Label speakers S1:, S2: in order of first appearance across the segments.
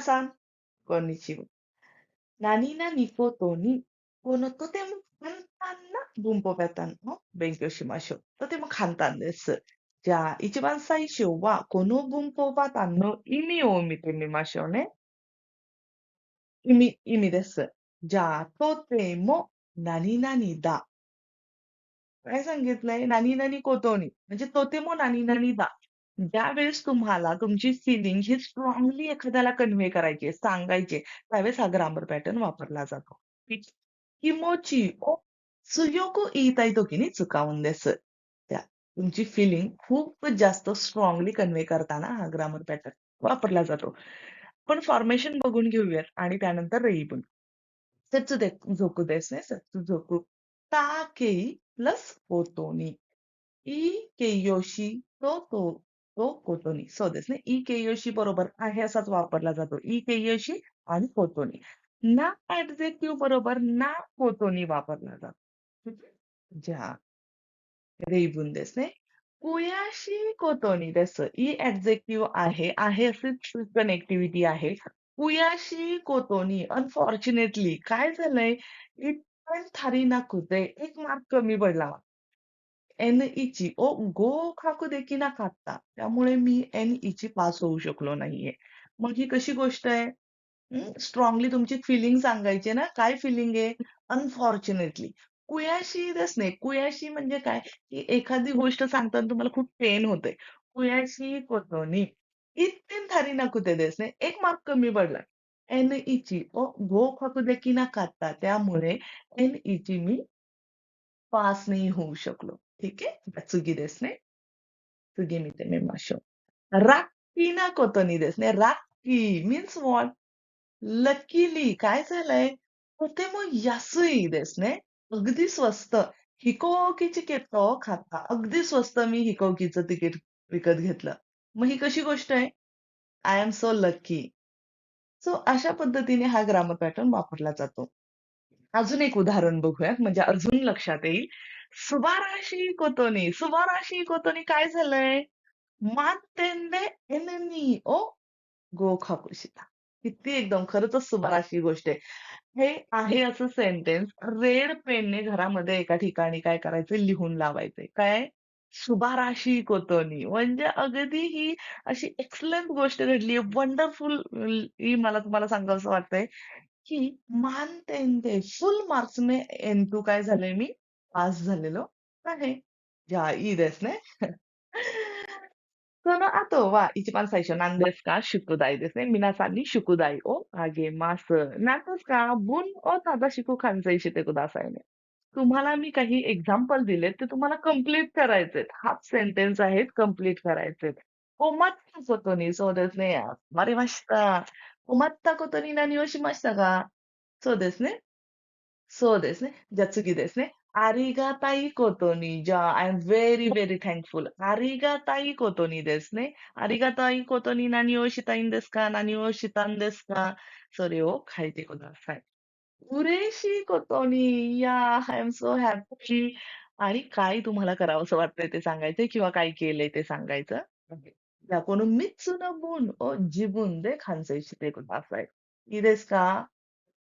S1: 皆さん、こんにちは。何々ことに、このとても簡単な文法パターンを勉強しましょう。とても簡単です。じゃあ、一番最初は、この文法パターンの意味を見てみましょうね。意味、意味です。じゃあ、とても何々だ。काय सांगितलंय? नानी नानी कोतोनी. म्हणजे तो ते मो नानी नानी दा. ज्यावेळेस तुम्हाला तुमची फिलिंग ही स्ट्रॉंगली एखाद्याला कन्व्हे करायची आहे, सांगायची आहे, त्यावेळेस हा ग्रामर पॅटर्न वापरला जातो. ठीक ओ किमोची ओ त्सुयोको तो टोकी नि चुकाउन्डेस. त्या तुमची फिलिंग खूप जास्त स्ट्रॉंगली कन्व्हे करताना हा ग्रामर पॅटर्न वापरला जातो. पण फॉर्मेशन बघून घेऊयात आणि त्यानंतर रेइबन. सेत्सुदे झोकू देस ने झोकू ता केई प्लस होतो नि. इ केयोशी तो तो 詞とととことに。そうですね。い形容詞बरोबर आहे असाच वापरला जातो. ई 形容詞आणि ことに。な ऍडजेक्टिव्ह बरोबर ना ことに वापरला जातो. ठीक आहे? じゃあ、例文ですね。悔しいことにです。い ऍडजेक्टिव्ह आहे. आहे अशीच कनेक्टिव्हिटी आहे. 悔しいことにअनफॉर्च्युनेटली काय झालंय? इट पण थारी ना कुते. एक मार्क कमी पडला. एन ईची ओ गो खाकू देखी ना खात्ता. त्यामुळे मी एन ईची पास होऊ शकलो नाहीये. मग ही कशी गोष्ट आहे? स्ट्रॉंगली तुमची फिलिंग सांगायची ना. काय फिलिंग आहे? अनफॉर्च्युनेटली. कुयाशी देस नाही. कुयाशी म्हणजे काय? की एखादी गोष्ट सांगताना तुम्हाला खूप पेन होते कुयाशी कोतोनी. इत्तेन थारी ना कुते देस नाही. एक मार्क कमी पडला. एन ईची ओ गो खाकू देखी ना खात्ता. त्यामुळे एन ईची मी पास नाही होऊ शकलो. ठीक आहे? चुगी देस नाही चुगी मिते मी माशो. राक्की ना कोतोनी देस नाही राक्की मीन्स वॉट लकीली काय झालंय? तो यासुई देस नाही अगदी स्वस्त. हिकोकीची केतो हो खाता. अगदी स्वस्त मी हिकोकीचं तिकीट विकत घेतलं. मग ही कशी गोष्ट आहे? I am so lucky. So अशा पद्धतीने हा ग्रामर पॅटर्न वापरला जातो. अजून एक उदाहरण बघूयात म्हणजे अजून लक्षात येईल. सुबाराशी कोतोनी. सुबाराशी कोतोनी काय झालंय? मातेंदे एननी ओ गो खाकुशिता. किती एकदम खरंच सुबाराशी गोष्ट आहे. हे आहे असं सेंटेन्स रेड पेनने घरामध्ये एका ठिकाणी काय करायचं लिहून लावायचंय. काय? सुबाराशी कोतोनी. म्हणजे अगदी ही अशी एक्सलंट गोष्ट घडली वंडरफुल ही मला तुम्हाला सांगावसं वाटतंय, की मानतेंदे फुल मार्क्सने एन टू काय झालंय मी पास झालेलो आहे. या ई देस ने. その後は一番最初何ですか宿題ですね。皆さんに宿題をあげます。何ですか文を正しく完成してくださいね。तुम्हाला मी काही एक्झाम्पल दिलेत ते तुम्हाला कंप्लीट करायचेत. हाफ सेंटेन्स आहेत कंप्लीट करायचेत. 困ったことにそうですね。わかりました。 困ったことに何をしましたかそうですね。そうですね。じゃあ次ですね。ありがたいことに、じゃあ、I'm very, very thankful. ありがたいことにですね。ありがたいことに何をしたいんですか何をしたんですかそれを書いてください。嬉しいことに、いや、I'm so happy. आणि काय तुम्हाला करावंसं वाटतंय ते सांगायचंय किंवा काय केलंय ते सांगायचं आहे. じゃあ、この3つの文を自分で完成してください。いいですか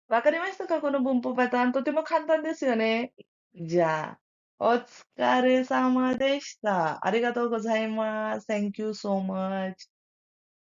S1: わかりましたかこの文法パターン。とても簡単ですよね。じゃあ、お疲れ様でした。ありがとうございます。Thank you so much.